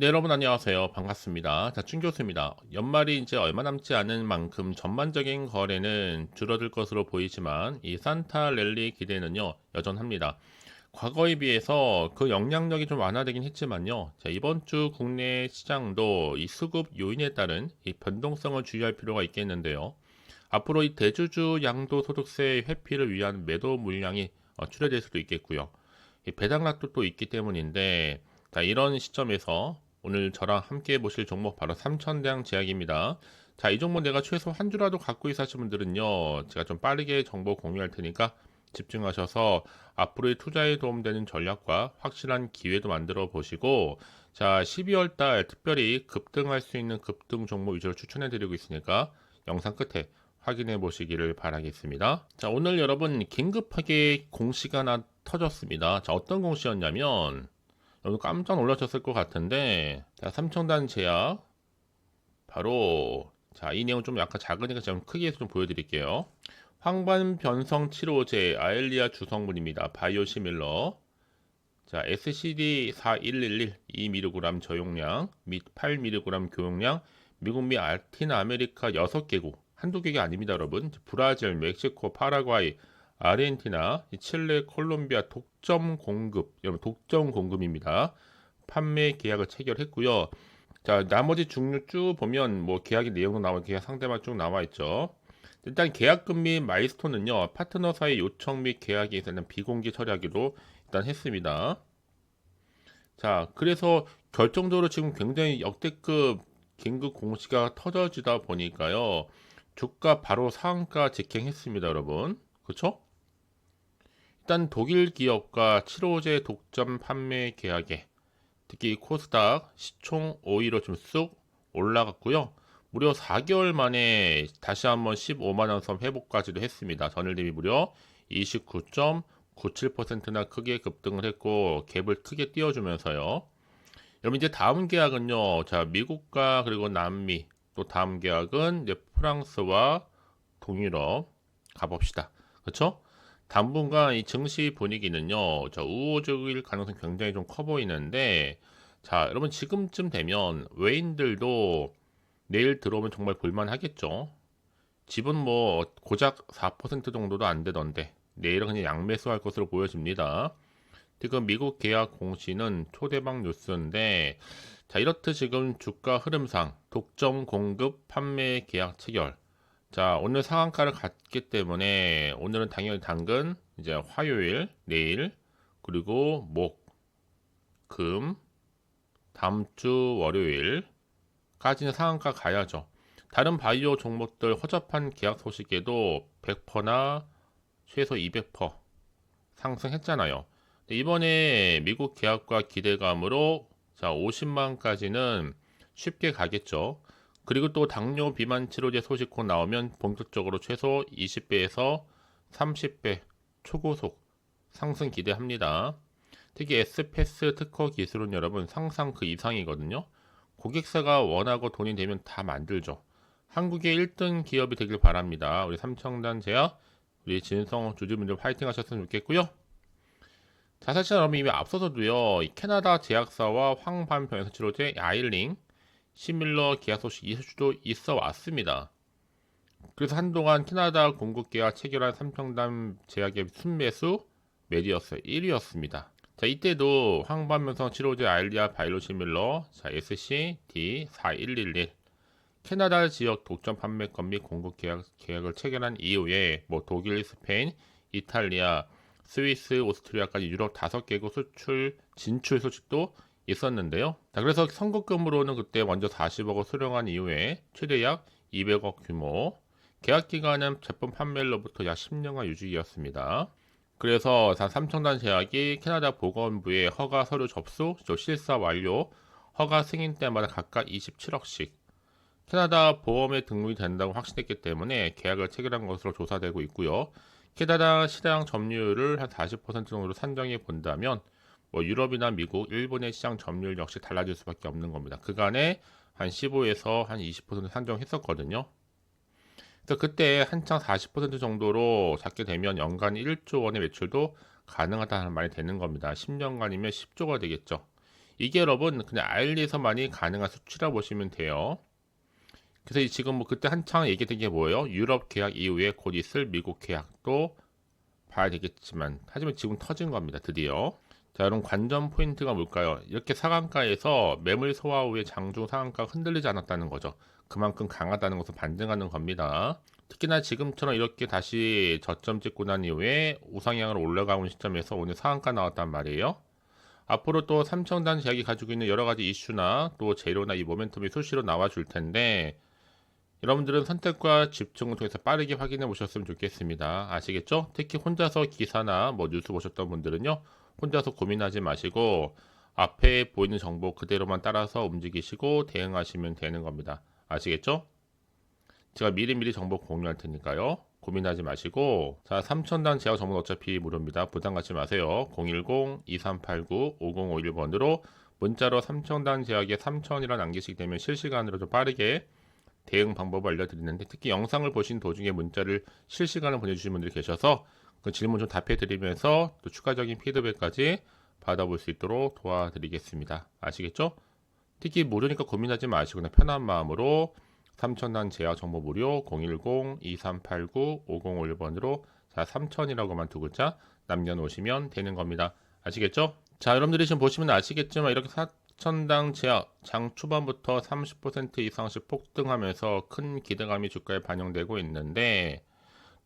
네, 여러분 안녕하세요. 반갑습니다. 자, 춘 교수입니다. 연말이 이제 얼마 남지 않은 만큼 전반적인 거래는 줄어들 것으로 보이지만 이 산타 랠리 기대는요, 여전합니다. 과거에 비해서 그 영향력이 좀 완화되긴 했지만요. 자, 이번 주 국내 시장도 이 수급 요인에 따른 이 변동성을 주의할 필요가 있겠는데요. 앞으로 이 대주주 양도소득세 회피를 위한 매도 물량이 어, 출회될 수도 있겠고요. 이 배당락도 또 있기 때문인데 자, 이런 시점에서 오늘 저랑 함께 보실 종목 바로 삼천대항 제약입니다. 자, 이 종목 내가 최소 한 주라도 갖고 있어 하신 분들은요, 제가 좀 빠르게 정보 공유할 테니까 집중하셔서 앞으로의 투자에 도움되는 전략과 확실한 기회도 만들어 보시고, 자, 12월 달 특별히 급등할 수 있는 급등 종목 위주로 추천해 드리고 있으니까 영상 끝에 확인해 보시기를 바라겠습니다. 자, 오늘 여러분 긴급하게 공시가 하나 터졌습니다. 자, 어떤 공시였냐면, 여러분 깜짝 놀라셨을 것 같은데 자 삼청단 제약. 바로 자 이 내용 좀 약간 작으니까 좀 크게 해서 좀 보여드릴게요. 황반 변성 치료제 아엘리아 주성분입니다. 바이오 시밀러. 자 SCD 4111 2mg 저용량 및 8mg 교용량 미국 미 알티나 아메리카 6개국 한두 개가 아닙니다 여러분. 브라질 멕시코 파라과이 아르헨티나, 칠레, 콜롬비아 독점 공급, 여러분 독점 공급입니다. 판매 계약을 체결했고요. 자, 나머지 종류 쭉 보면 뭐 계약의 내용도 나와 계약 상대만 쭉 나와 있죠. 일단 계약금 및 마이스톤은요 파트너사의 요청 및 계약에 있어는 비공개 처리하기로 일단 했습니다. 자, 그래서 결정적으로 지금 굉장히 역대급 긴급 공시가 터져지다 보니까요. 주가 바로 상한가 직행했습니다, 여러분. 그렇죠? 일단 독일 기업과 치료제 독점 판매 계약에 특히 코스닥 시총 5위로 좀 쑥 올라갔고요. 무려 4개월 만에 다시 한번 15만 원 선 회복까지도 했습니다. 전일 대비 무려 29.97%나 크게 급등을 했고 갭을 크게 띄워주면서요. 여러분 이제 다음 계약은요. 자 미국과 그리고 남미 또 다음 계약은 이제 프랑스와 동유럽 가봅시다. 그렇죠? 당분간 이 증시 분위기는요, 저 우호적일 가능성이 굉장히 좀 커 보이는데, 자, 여러분 지금쯤 되면 외인들도 내일 들어오면 정말 볼만하겠죠. 집은 뭐 고작 4% 정도도 안 되던데, 내일은 그냥 양매수할 것으로 보여집니다. 지금 미국 계약 공시는 초대박 뉴스인데, 자, 이렇듯 지금 주가 흐름상 독점 공급 판매 계약 체결, 자, 오늘 상한가를 갔기 때문에 오늘은 당연히 당근, 이제 화요일, 내일, 그리고 목, 금, 다음 주 월요일까지는 상한가 가야죠. 다른 바이오 종목들 허접한 계약 소식에도 100%나 최소 200% 상승했잖아요. 이번에 미국 계약과 기대감으로 자 50만까지는 쉽게 가겠죠. 그리고 또 당뇨 비만 치료제 소식 곧 나오면 본격적으로 최소 20배에서 30배 초고속 상승 기대합니다. 특히 S패스 특허 기술은 여러분 상상 그 이상이거든요. 고객사가 원하고 돈이 되면 다 만들죠. 한국의 1등 기업이 되길 바랍니다. 우리 삼청단 제약, 우리 진성 주주분들 파이팅 하셨으면 좋겠고요. 자, 사실 여러분 이미 앞서서도요, 캐나다 제약사와 황반변성 치료제 아일링, 시밀러 계약 소식 있을 수도 있어 왔습니다. 그래서 한동안 캐나다 공급 계약 체결한 삼평단 제약의 순매수 메디어스 1위였습니다. 자, 이때도 황반면성 치료제 알리아 바이로시밀러 자, SCD4111 캐나다 지역 독점 판매권 및 공급 계약, 계약을 체결한 이후에 뭐 독일, 스페인, 이탈리아, 스위스, 오스트리아까지 유럽 5개국 수출 진출 소식도 있었는데요. 자, 그래서 선급금으로는 그때 먼저 40억을 수령한 이후에 최대 약 200억 규모, 계약 기간은 제품 판매로부터 약 10년간 유지이었습니다. 그래서 삼청단 제약이 캐나다 보건부에 허가 서류 접수, 실사 완료, 허가 승인 때마다 각각 27억씩 캐나다 보험에 등록이 된다고 확신했기 때문에 계약을 체결한 것으로 조사되고 있고요. 캐나다 시장 점유율을 한 40% 정도로 산정해 본다면 뭐 유럽이나 미국, 일본의 시장 점유율 역시 달라질 수밖에 없는 겁니다. 그간에 한 15에서 한 20% 산정했었거든요. 그래서 그때 한창 40% 정도로 잡게 되면 연간 1조 원의 매출도 가능하다는 말이 되는 겁니다. 10년간이면 10조가 되겠죠. 이게 여러분 그냥 알리에서만이 가능한 수치라 보시면 돼요. 그래서 이 지금 뭐 그때 한창 얘기된 게 뭐예요? 유럽 계약 이후에 곧 있을 미국 계약도 봐야 되겠지만 하지만 지금 터진 겁니다. 드디어. 자, 여러분 관전 포인트가 뭘까요? 이렇게 상한가에서 매물 소화 후에 장중 상한가가 흔들리지 않았다는 거죠. 그만큼 강하다는 것을 반증하는 겁니다. 특히나 지금처럼 이렇게 다시 저점 찍고 난 이후에 우상향으로 올라가는 시점에서 오늘 상한가 나왔단 말이에요. 앞으로 또 삼청단 제약이 가지고 있는 여러 가지 이슈나 또 재료나 이 모멘텀이 수시로 나와 줄 텐데 여러분들은 선택과 집중을 통해서 빠르게 확인해 보셨으면 좋겠습니다. 아시겠죠? 특히 혼자서 기사나 뭐 뉴스 보셨던 분들은요. 혼자서 고민하지 마시고 앞에 보이는 정보 그대로만 따라서 움직이시고 대응하시면 되는 겁니다. 아시겠죠? 제가 미리미리 정보 공유할 테니까요. 고민하지 마시고 자 3천단 제약 정보는 어차피 무료입니다. 부담 갖지 마세요. 010-2389-5051번으로 문자로 3천단 제약에 3천이라 남기시게 되면 실시간으로 좀 빠르게 대응 방법을 알려드리는데 특히 영상을 보신 도중에 문자를 실시간으로 보내주신 분들이 계셔서 그 질문 좀 답해드리면서 또 추가적인 피드백까지 받아볼 수 있도록 도와드리겠습니다. 아시겠죠? 특히 모르니까 고민하지 마시고 그냥 편한 마음으로 3천단 제약 정보 무료 010-2389-5051번으로 자 3천이라고만 두 글자 남겨놓으시면 되는 겁니다. 아시겠죠? 자 여러분들이 지금 보시면 아시겠지만 이렇게 4천당 제약 장 초반부터 30% 이상씩 폭등하면서 큰 기대감이 주가에 반영되고 있는데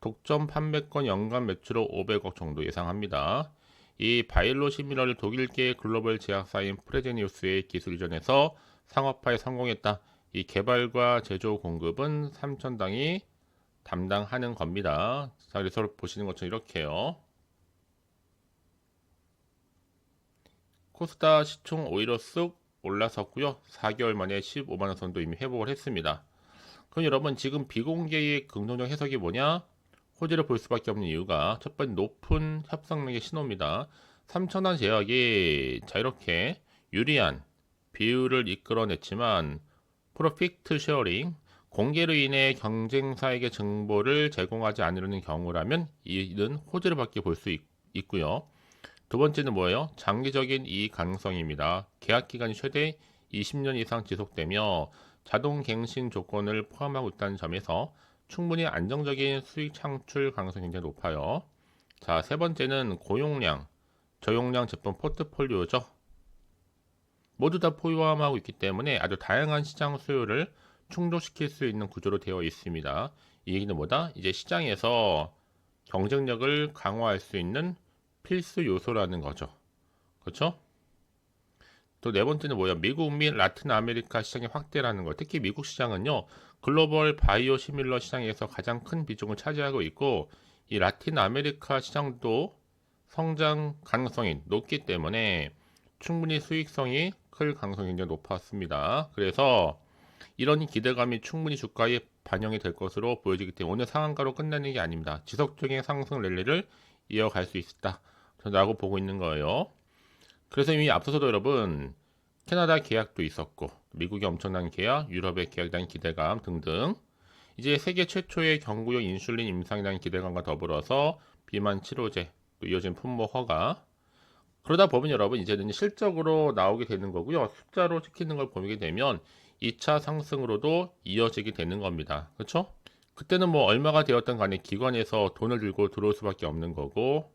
독점 판매권 연간 매출로 500억 정도 예상합니다. 이 바일로 시미러를 독일계 글로벌 제약사인 프레제니우스의 기술 이전에서 상업화에 성공했다. 이 개발과 제조 공급은 삼천당이 담당하는 겁니다. 자, 그래서 보시는 것처럼 이렇게요. 코스다 시총 오히려 쑥 올라섰고요. 4개월 만에 15만 원 선도 이미 회복을 했습니다. 그럼 여러분 지금 비공개의 긍정적 해석이 뭐냐? 호재를 볼 수밖에 없는 이유가 첫 번째 높은 협상력의 신호입니다. 3천원 제약이 자 이렇게 유리한 비율을 이끌어냈지만 프로픽트 쉐어링 공개로 인해 경쟁사에게 정보를 제공하지 않으려는 경우라면 이는 호재를 받게 볼수 있고요. 두 번째는 뭐예요? 장기적인 이익 가능성입니다. 계약 기간이 최대 20년 이상 지속되며 자동 갱신 조건을 포함하고 있다는 점에서 충분히 안정적인 수익 창출 가능성이 굉장히 높아요. 자, 세 번째는 고용량, 저용량 제품 포트폴리오죠. 모두 다 포함하고 있기 때문에 아주 다양한 시장 수요를 충족시킬 수 있는 구조로 되어 있습니다. 이 얘기는 뭐다? 이제 시장에서 경쟁력을 강화할 수 있는 필수 요소라는 거죠. 그렇죠? 또 네 번째는 뭐야? 미국 및 라틴 아메리카 시장의 확대라는 거. 특히 미국 시장은요. 글로벌 바이오 시밀러 시장에서 가장 큰 비중을 차지하고 있고 이 라틴 아메리카 시장도 성장 가능성이 높기 때문에 충분히 수익성이 클 가능성이 굉장히 높았습니다. 그래서 이런 기대감이 충분히 주가에 반영이 될 것으로 보여지기 때문에 오늘 상한가로 끝내는 게 아닙니다. 지속적인 상승 랠리를 이어갈 수 있다. 라고 보고 있는 거예요. 그래서 이미 앞서서도 여러분 캐나다 계약도 있었고 미국의 엄청난 계약, 유럽의 계약에 대한 기대감 등등 이제 세계 최초의 경구용 인슐린 임상에 대한 기대감과 더불어서 비만 치료제 또 이어진 품목 허가. 그러다 보면 여러분 이제는 실적으로 나오게 되는 거고요. 숫자로 찍히는 걸 보게 되면 2차 상승으로도 이어지게 되는 겁니다. 그렇죠? 그때는 뭐 얼마가 되었던 간에 기관에서 돈을 들고 들어올 수밖에 없는 거고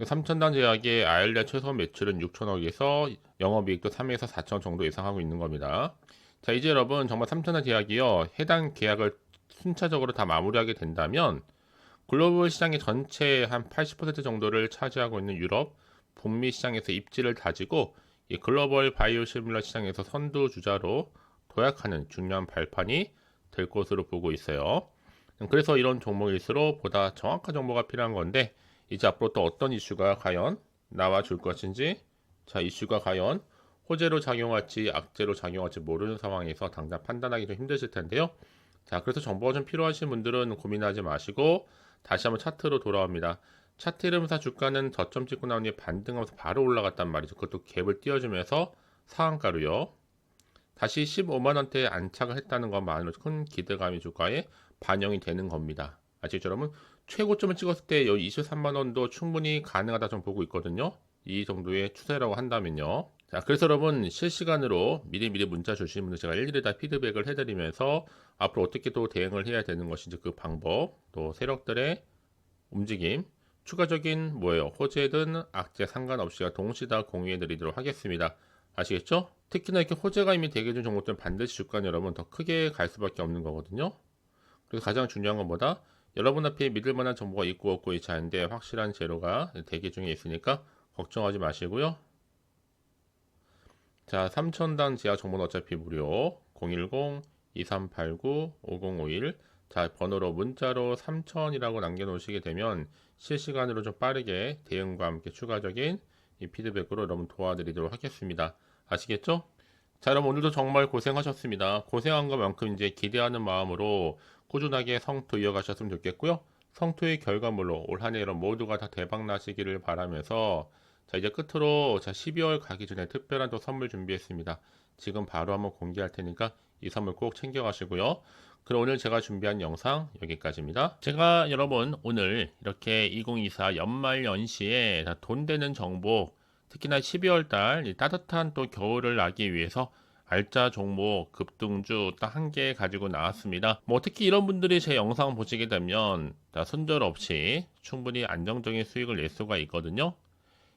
3천단 제약의 아일리아 최소 매출은 6천억에서 영업이익도 3에서 4천 정도 예상하고 있는 겁니다. 자 이제 여러분 정말 3천단 제약이요 해당 계약을 순차적으로 다 마무리하게 된다면 글로벌 시장의 전체 한 80% 정도를 차지하고 있는 유럽 북미 시장에서 입지를 다지고 이 글로벌 바이오 시뮬러 시장에서 선두 주자로 도약하는 중요한 발판이 될 것으로 보고 있어요. 그래서 이런 종목일수록 보다 정확한 정보가 필요한 건데 이제 앞으로 또 어떤 이슈가 과연 나와 줄 것인지 자 이슈가 과연 호재로 작용할지 악재로 작용할지 모르는 상황에서 당장 판단하기 좀 힘드실 텐데요. 자 그래서 정보가 좀 필요하신 분들은 고민하지 마시고 다시 한번 차트로 돌아옵니다. 차트 이름사 주가는 저점 찍고 나온 뒤에 반등하면서 바로 올라갔단 말이죠. 그것도 갭을 띄워주면서 상한가로요. 다시 15만원대에 안착을 했다는 것만으로 큰 기대감이 주가에 반영이 되는 겁니다. 여러분? 최고점을 찍었을 때 여기 23만 원도 충분히 가능하다 좀 보고 있거든요. 이 정도의 추세라고 한다면요. 자, 그래서 여러분 실시간으로 미리미리 문자 주시는 분들 제가 일일이 다 피드백을 해드리면서 앞으로 어떻게 또 대응을 해야 되는 것인지 그 방법, 또 세력들의 움직임, 추가적인 뭐예요? 호재든 악재 상관없이 동시 다 공유해드리도록 하겠습니다. 아시겠죠? 특히나 이렇게 호재가 이미 대기 중 종목들은 반드시 주가는 여러분 더 크게 갈 수밖에 없는 거거든요. 그래서 가장 중요한 건 뭐다? 여러분 앞에 믿을 만한 정보가 있고 없고 있지 않은데 확실한 재료가 대기 중에 있으니까 걱정하지 마시고요. 자, 3천당 지하 정보는 어차피 무료. 010-2389-5051. 자, 번호로 문자로 3000이라고 남겨놓으시게 되면 실시간으로 좀 빠르게 대응과 함께 추가적인 이 피드백으로 여러분 도와드리도록 하겠습니다. 아시겠죠? 자, 여러분 오늘도 정말 고생하셨습니다. 고생한 것만큼 이제 기대하는 마음으로 꾸준하게 성투 이어가셨으면 좋겠고요. 성투의 결과물로 올 한해 여러분 모두가 다 대박 나시기를 바라면서 자 이제 끝으로 자 12월 가기 전에 특별한 또 선물 준비했습니다. 지금 바로 한번 공개할 테니까 이 선물 꼭 챙겨가시고요. 그럼 오늘 제가 준비한 영상 여기까지입니다. 제가 여러분 오늘 이렇게 2024 연말 연시에 돈 되는 정보 특히나 12월 달 따뜻한 또 겨울을 나기 위해서 알짜 종목 급등주 딱 한 개 가지고 나왔습니다. 뭐 특히 이런 분들이 제 영상 보시게 되면 다 손절 없이 충분히 안정적인 수익을 낼 수가 있거든요.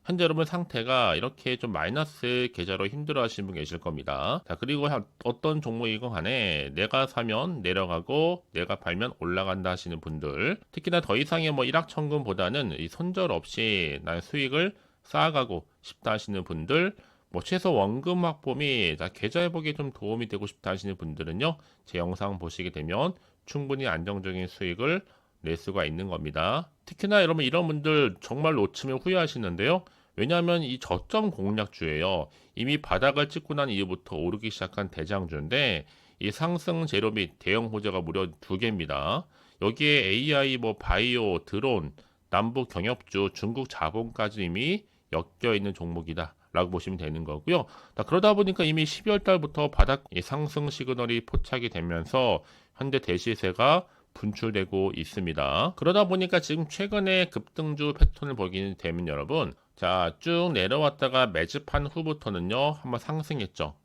현재 여러분 상태가 이렇게 좀 마이너스 계좌로 힘들어 하시는 분 계실 겁니다. 자, 그리고 어떤 종목이건 간에 내가 사면 내려가고 내가 팔면 올라간다 하시는 분들 특히나 더 이상의 뭐 일확천금보다는 이 손절 없이 난 수익을 쌓아가고 싶다 하시는 분들 뭐 최소 원금 확보 및 계좌 회복에 좀 도움이 되고 싶다 하시는 분들은요 제 영상 보시게 되면 충분히 안정적인 수익을 낼 수가 있는 겁니다. 특히나 여러분 이런 분들 정말 놓치면 후회하시는데요. 왜냐하면 이 저점 공략주예요. 이미 바닥을 찍고 난 이후부터 오르기 시작한 대장주인데 이 상승 재료 및 대형 호재가 무려 두 개입니다. 여기에 AI, 뭐 바이오, 드론, 남북 경협주, 중국 자본까지 이미 엮여 있는 종목이다. 라고 보시면 되는 거고요. 그러다 보니까 이미 12월 달부터 바닥 상승 시그널이 포착이 되면서 현대 대시세가 분출되고 있습니다. 그러다 보니까 지금 최근에 급등주 패턴을 보게 되면 여러분 자, 쭉 내려왔다가 매집한 후부터는요, 한번 상승했죠.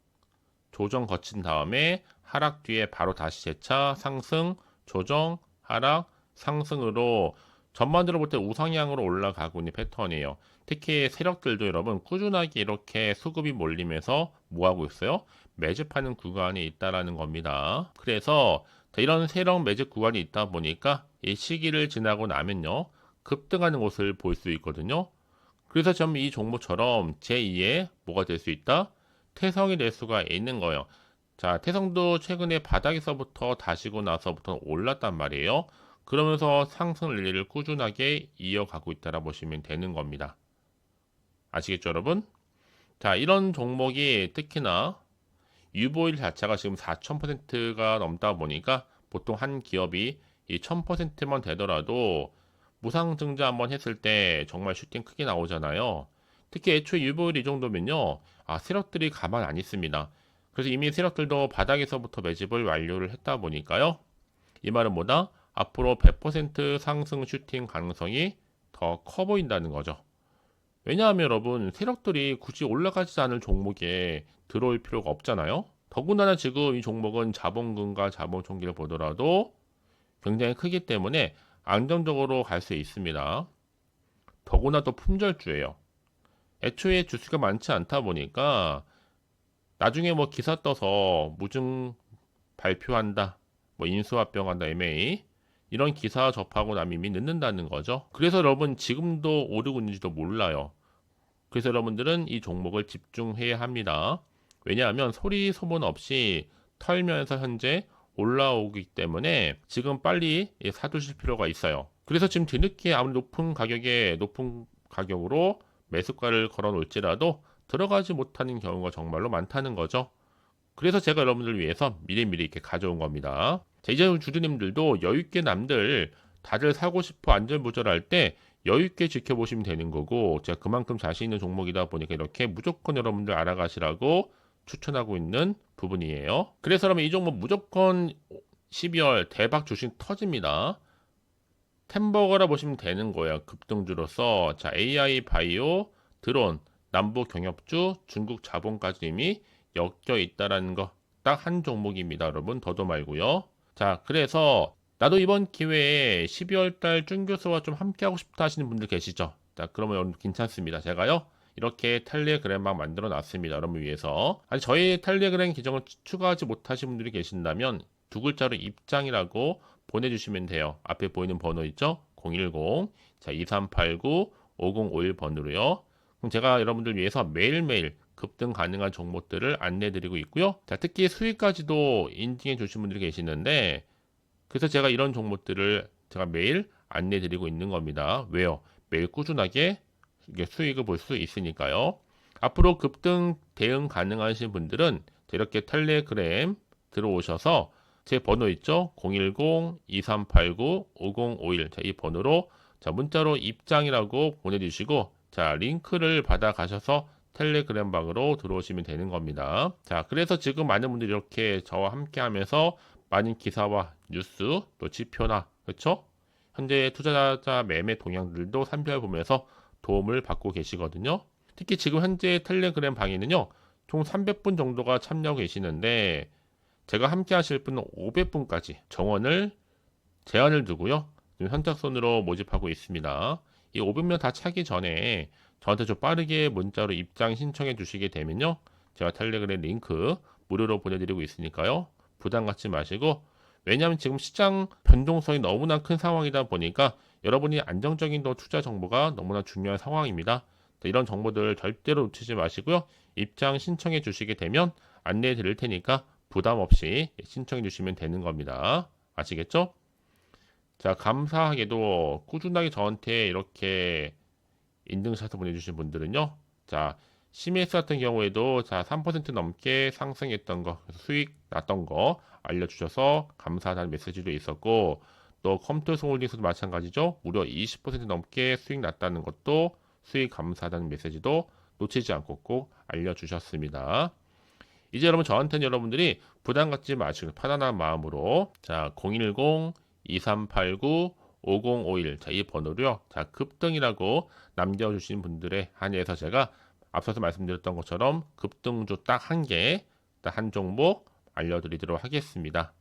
조정 거친 다음에 하락 뒤에 바로 다시 재차 상승, 조정, 하락, 상승으로 전반적으로 볼 때 우상향으로 올라가고 있는 패턴이에요. 특히 세력들도 여러분 꾸준하게 이렇게 수급이 몰리면서 뭐하고 있어요? 매집하는 구간이 있다라는 겁니다. 그래서 이런 세력 매집 구간이 있다 보니까 이 시기를 지나고 나면요 급등하는 것을 볼 수 있거든요. 그래서 좀 이 종목처럼 제2의 뭐가 될 수 있다? 태성이 될 수가 있는 거예요. 자, 태성도 최근에 바닥에서부터 다시고 나서부터 올랐단 말이에요. 그러면서 상승 릴리를 꾸준하게 이어가고 있다라 보시면 되는 겁니다. 아시겠죠, 여러분? 자, 이런 종목이 특히나 유보일 자체가 지금 4,000%가 넘다 보니까 보통 한 기업이 이 1,000%만 되더라도 무상 증자 한번 했을 때 정말 슈팅 크게 나오잖아요. 특히 애초에 유보율 이 정도면요. 아, 세력들이 가만 안 있습니다. 그래서 이미 세력들도 바닥에서부터 매집을 완료를 했다 보니까요. 이 말은 뭐다? 앞으로 100% 상승 슈팅 가능성이 더 커 보인다는 거죠. 왜냐하면 여러분, 세력들이 굳이 올라가지 않을 종목에 들어올 필요가 없잖아요. 더군다나 지금 이 종목은 자본금과 자본 총기를 보더라도 굉장히 크기 때문에 안정적으로 갈 수 있습니다. 더구나 또 품절주예요. 애초에 주수가 많지 않다 보니까 나중에 뭐 기사 떠서 무증 발표한다, 뭐 인수합병한다, MA 이런 기사 접하고 나면 이미 늦는다는 거죠. 그래서 여러분 지금도 오르고 있는지도 몰라요. 그래서 여러분들은 이 종목을 집중해야 합니다. 왜냐하면 소리 소문 없이 털면서 현재 올라오기 때문에 지금 빨리 사두실 필요가 있어요. 그래서 지금 뒤늦게 아무리 높은 가격에 높은 가격으로 매수가를 걸어 놓을지라도 들어가지 못하는 경우가 정말로 많다는 거죠. 그래서 제가 여러분들 위해서 미리미리 이렇게 가져온 겁니다. 자, 이제 주주님들도 여유있게 남들 다들 사고 싶어 안전부절할 때 여유있게 지켜보시면 되는 거고 제가 그만큼 자신 있는 종목이다 보니까 이렇게 무조건 여러분들 알아가시라고 추천하고 있는 부분이에요. 그래서 그러면 이 종목 무조건 12월 대박 주식 터집니다. 템버거라 보시면 되는 거예요. 급등주로서 자 AI 바이오 드론 남부 경협주, 중국 자본까지 이미 엮여 있다라는 거 딱 한 종목입니다. 여러분 더도 말고요. 자, 그래서 나도 이번 기회에 12월 달 준 교수와 좀 함께 하고 싶다 하시는 분들 계시죠? 자, 그러면 여러분 괜찮습니다. 제가요. 이렇게 텔레그램방 만들어 놨습니다. 여러분 위해서. 아니 저희 텔레그램 계정을 추- 추가하지 못하신 분들이 계신다면 두 글자로 입장이라고 보내주시면 돼요. 앞에 보이는 번호 있죠? 010 자, 2389 5051번으로요. 그럼 제가 여러분들 위해서 매일매일 급등 가능한 종목들을 안내 드리고 있고요. 자, 특히 수익까지도 인증해 주신 분들이 계시는데 그래서 제가 이런 종목들을 제가 매일 안내 드리고 있는 겁니다. 왜요? 매일 꾸준하게 수익을 볼 수 있으니까요. 앞으로 급등 대응 가능하신 분들은 이렇게 텔레그램 들어오셔서 제 번호 있죠? 010-2389-5051. 자, 이 번호로 자, 문자로 입장이라고 보내주시고 자, 링크를 받아 가셔서 텔레그램 방으로 들어오시면 되는 겁니다. 자, 그래서 지금 많은 분들이 이렇게 저와 함께 하면서 많은 기사와 뉴스 또 지표나 그렇죠? 현재 투자자 매매 동향들도 살펴보면서 도움을 받고 계시거든요. 특히 지금 현재 텔레그램 방에는요. 총 300분 정도가 참여하고 계시는데 제가 함께 하실 분은 500분까지 정원을 제한을 두고요. 지금 선착순으로 모집하고 있습니다. 이 500명 다 차기 전에 저한테 좀 빠르게 문자로 입장 신청해 주시게 되면요. 제가 텔레그램 링크 무료로 보내드리고 있으니까요. 부담 갖지 마시고 왜냐하면 지금 시장 변동성이 너무나 큰 상황이다 보니까 여러분이 안정적인 또 투자 정보가 너무나 중요한 상황입니다. 이런 정보들 절대로 놓치지 마시고요. 입장 신청해 주시게 되면 안내해 드릴 테니까 부담 없이 신청해 주시면 되는 겁니다. 아시겠죠? 자, 감사하게도 꾸준하게 저한테 이렇게 인증샷을 보내주신 분들은요. 자, CMS 같은 경우에도 자, 3% 넘게 상승했던 거, 수익 났던 거 알려주셔서 감사하다는 메시지도 있었고, 또 컴퓨터 홀딩스도 마찬가지죠. 무려 20% 넘게 수익 났다는 것도 수익 감사하다는 메시지도 놓치지 않고 꼭 알려주셨습니다. 이제 여러분 저한테는 여러분들이 부담 갖지 마시고 편안한 마음으로 자 010-2389-5051 자 이 번호로요. 자 급등이라고 남겨주신 분들의 한해서 제가 앞서서 말씀드렸던 것처럼 급등주 딱 한 개, 딱 한 종목 알려드리도록 하겠습니다.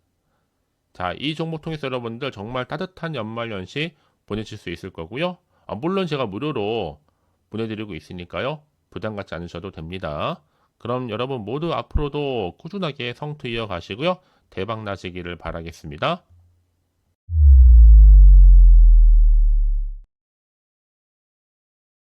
자, 이 종목 통해서 여러분들 정말 따뜻한 연말연시 보내실 수 있을 거고요. 아, 물론 제가 무료로 보내드리고 있으니까요. 부담 갖지 않으셔도 됩니다. 그럼 여러분 모두 앞으로도 꾸준하게 성투 이어가시고요. 대박 나시기를 바라겠습니다.